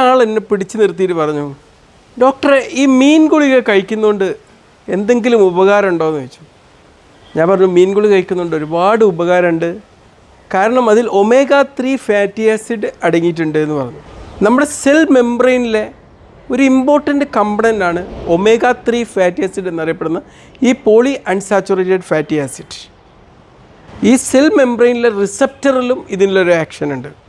ഒരാൾ എന്നെ പിടിച്ചു നിർത്തിയിട്ട് പറഞ്ഞു ഡോക്ടറെ ഈ മീൻ ഗുളിക കഴിക്കുന്നതുകൊണ്ട് എന്തെങ്കിലും ഉപകാരം ഉണ്ടോ എന്ന് ചോദിച്ചു. ഞാൻ പറഞ്ഞു മീൻ ഗുളിക കഴിക്കുന്നുണ്ട് ഒരുപാട് ഉപകാരമുണ്ട്. കാരണം അതിൽ ഒമേഗ ത്രീ ഫാറ്റി ആസിഡ് അടങ്ങിയിട്ടുണ്ട് എന്ന് പറഞ്ഞു. നമ്മുടെ സെൽ മെംബ്രെയിനിലെ ഒരു ഇമ്പോർട്ടന്റ് കമ്പണന്റ് ആണ് ഒമേഗ ത്രീ ഫാറ്റി ആസിഡ് എന്നറിയപ്പെടുന്ന ഈ പോളി അൺസാച്ചുറേറ്റഡ് ഫാറ്റി ആസിഡ്. ഈ സെൽ മെംബ്രെയിനിലെ റിസപ്റ്ററിലും ഇതിനുള്ളൊരു ആക്ഷൻ ഉണ്ട്.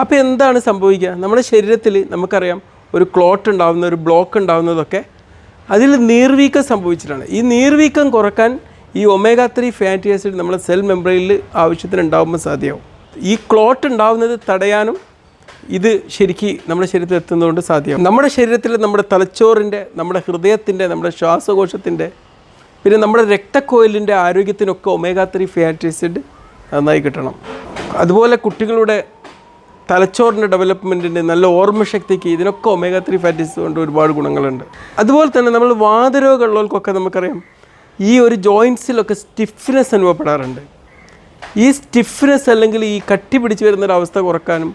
അപ്പോൾ എന്താണ് സംഭവിക്കുക? നമ്മുടെ ശരീരത്തിൽ നമുക്കറിയാം ഒരു ക്ലോട്ട് ഉണ്ടാകുന്ന ഒരു ബ്ലോക്ക് ഉണ്ടാകുന്നതൊക്കെ അതിൽ നീർവീക്കം സംഭവിച്ചിട്ടാണ്. ഈ നീർവീക്കം കുറയ്ക്കാൻ ഈ ഒമേഗ ത്രീ ഫാറ്റി ആസിഡ് നമ്മുടെ സെൽ മെംബ്രെയിനിൽ ആവശ്യത്തിന് ഉണ്ടാകുമ്പോൾ സാധ്യമാവും. ഈ ക്ലോട്ട് ഉണ്ടാകുന്നത് തടയാനും ഇത് ശരിക്ക് നമ്മുടെ ശരീരത്തിൽ എത്തുന്നതുകൊണ്ട് സാധ്യമാവും. നമ്മുടെ ശരീരത്തിൽ നമ്മുടെ തലച്ചോറിന്റെ നമ്മുടെ ഹൃദയത്തിന്റെ നമ്മുടെ ശ്വാസകോശത്തിന്റെ പിന്നെ നമ്മുടെ രക്തക്കോയിലിന്റെ ആരോഗ്യത്തിനൊക്കെ ഒമേഗ ത്രീ ഫാറ്റി ആസിഡ് നന്നായി കിട്ടണം. അതുപോലെ കുട്ടികളുടെ തലച്ചോറിന്റെ ഡെവലപ്മെന്റിന് നല്ല ഓർമ്മശക്തിക്ക് ഇതിനൊക്കെ ഒമേഗ ത്രീ ഫാറ്റീസ് കൊണ്ട് ഒരുപാട് ഗുണങ്ങളുണ്ട്. അതുപോലെ തന്നെ നമ്മൾ വാതരോഗമുള്ളവർക്കൊക്കെ നമുക്കറിയാം ഈ ഒരു ജോയിൻസിലൊക്കെ സ്റ്റിഫ്നെസ് അനുഭവപ്പെടാറുണ്ട്. ഈ സ്റ്റിഫ്നെസ് അല്ലെങ്കിൽ ഈ കട്ടി പിടിച്ച് വരുന്നൊരവസ്ഥ കുറക്കാനും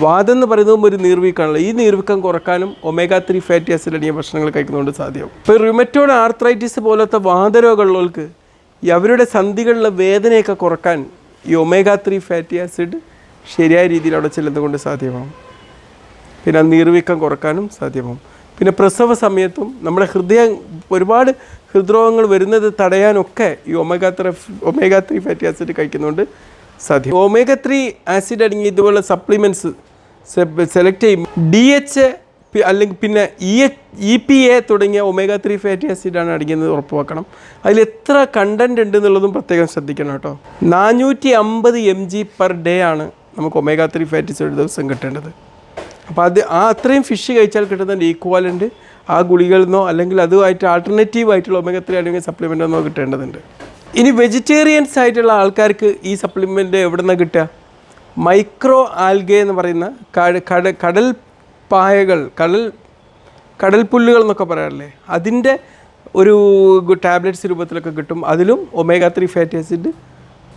വാദം എന്ന് പറയുന്നതും ഒരു നീർവീക്കാണല്ലോ. ഈ നീർവീക്കം കുറക്കാനും ഒമേഗ ത്രീ ഫാറ്റി ആസിഡ് അടങ്ങിയ ഭക്ഷണങ്ങൾ കഴിക്കുന്നതുകൊണ്ട് സാധ്യമാവും. ഇപ്പോൾ റിമറ്റോഡ് ആർത്രൈറ്റിസ് പോലത്തെ വാതരോഗമുള്ളവർക്ക് അവരുടെ സന്ധികളിലെ വേദനയൊക്കെ കുറയ്ക്കാൻ ഈ ഒമേഗ ത്രീ ഫാറ്റി ആസിഡ് ശരിയായ രീതിയിൽ അവിടെ ചെല്ലുന്നത് കൊണ്ട് സാധ്യമാവും. പിന്നെ നീർവീക്കം കുറക്കാനും സാധ്യമാവും. പിന്നെ പ്രസവ സമയത്തും നമ്മുടെ ഹൃദയം ഒരുപാട് ഹൃദ്രോഗങ്ങൾ വരുന്നത് തടയാനൊക്കെ ഈ omega three omega three fatty acid കഴിക്കുന്നതുകൊണ്ട് സാധ്യം ഒമേഗ ത്രീ ആസിഡ് അടങ്ങിയ ഇതുപോലെ സപ്ലിമെന്റ്സ് സെലക്ട് ചെയ്യും. ഡി എച്ച് അല്ലെങ്കിൽ പിന്നെ ഇ ഇ പി എ തുടങ്ങിയ ഒമേഗ ത്രീ ഫാറ്റി ആസിഡാണ് അടങ്ങിയത് ഉറപ്പുവെക്കണം. അതിൽ എത്ര കണ്ടന്റ് ഉണ്ട് എന്നുള്ളതും പ്രത്യേകം ശ്രദ്ധിക്കണം കേട്ടോ. നാനൂറ്റി അമ്പത് എം ജി പെർ ഡേ ആണ് നമുക്ക് ഒമേഗ ത്രീ ഫാറ്റിസ് ഒരു ദിവസം കിട്ടേണ്ടത്. അപ്പോൾ അത് ആ അത്രയും ഫിഷ് കഴിച്ചാൽ കിട്ടുന്നതിന്റെ ഈക്വാലന്റ് ആ ഗുളികളിൽ നിന്നോ അല്ലെങ്കിൽ അതുമായിട്ട് ആൾട്ടർനേറ്റീവ് ആയിട്ടുള്ള ഒമേഗ ത്രീ അല്ലെങ്കിൽ സപ്ലിമെന്റ് ഒന്നോ കിട്ടേണ്ടതുണ്ട്. ഇനി വെജിറ്റേറിയൻസ് ആയിട്ടുള്ള ആൾക്കാർക്ക് ഈ സപ്ലിമെന്റ് എവിടെ നിന്നാണ് കിട്ടുക? മൈക്രോ ആൽഗെ എന്ന് പറയുന്ന കട കടൽ പായകൾ കടൽ കടൽ പുല്ലുകൾ എന്നൊക്കെ പറയാറില്ലേ? അതിന്റെ ഒരു ടാബ്ലറ്റ്സ് രൂപത്തിലൊക്കെ കിട്ടും. അതിലും ഒമേഗ ത്രീ ഫാറ്റി ആസിഡ്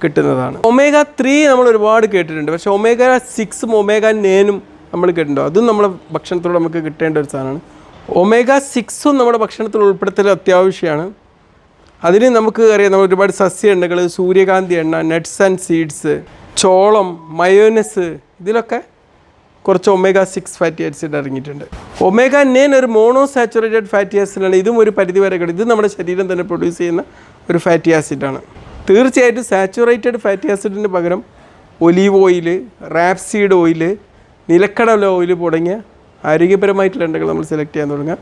കിട്ടുന്നതാണ്. ഒമേഗ ത്രീ നമ്മൾ ഒരുപാട് കേട്ടിട്ടുണ്ട്. പക്ഷേ ഒമേഗ സിക്സും ഒമേഗ നേനും നമ്മൾ കേട്ടിട്ടുണ്ടോ? അതും നമ്മുടെ ഭക്ഷണത്തിലൂടെ നമുക്ക് കിട്ടേണ്ട ഒരു സാധനമാണ്. ഒമേഗ സിക്സും നമ്മുടെ ഭക്ഷണത്തിൽ ഉൾപ്പെടുത്തൽ അത്യാവശ്യമാണ്. അതിന് നമുക്ക് അറിയാം നമ്മൾ ഒരുപാട് സസ്യ എണ്ണകൾ സൂര്യകാന്തി എണ്ണ നട്ട്സ് ആൻഡ് സീഡ്സ് ചോളം മയോനസ് ഇതിലൊക്കെ കുറച്ച് ഒമേഗ സിക്സ് ഫാറ്റി ആസിഡ് ഇറങ്ങിയിട്ടുണ്ട്. ഒമേഗ നെയിൻ ഒരു മോണോ സാച്ചുറേറ്റഡ് ഫാറ്റി ആസിഡാണ് ഇതും ഒരു പരിധി വരെ കിട്ടും. ഇത് നമ്മുടെ ശരീരം തന്നെ പ്രൊഡ്യൂസ് ചെയ്യുന്ന ഒരു ഫാറ്റി ആസിഡാണ് തീർച്ചയായിട്ടും സാച്ചുറേറ്റഡ് ഫാറ്റി ആസിഡിന് പകരം ഒലീവ് ഓയിൽ റാപ്സീഡ് ഓയിൽ നിലക്കടല ഓയിൽ തുടങ്ങിയ ആരോഗ്യപരമായിട്ടുള്ള എണ്ണകൾ നമ്മൾ സെലക്ട് ചെയ്യാൻ തുടങ്ങുക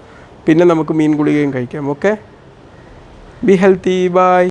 പിന്നെ നമുക്ക് മീൻ ഗുളികയും കഴിക്കാം. Okay be healthy by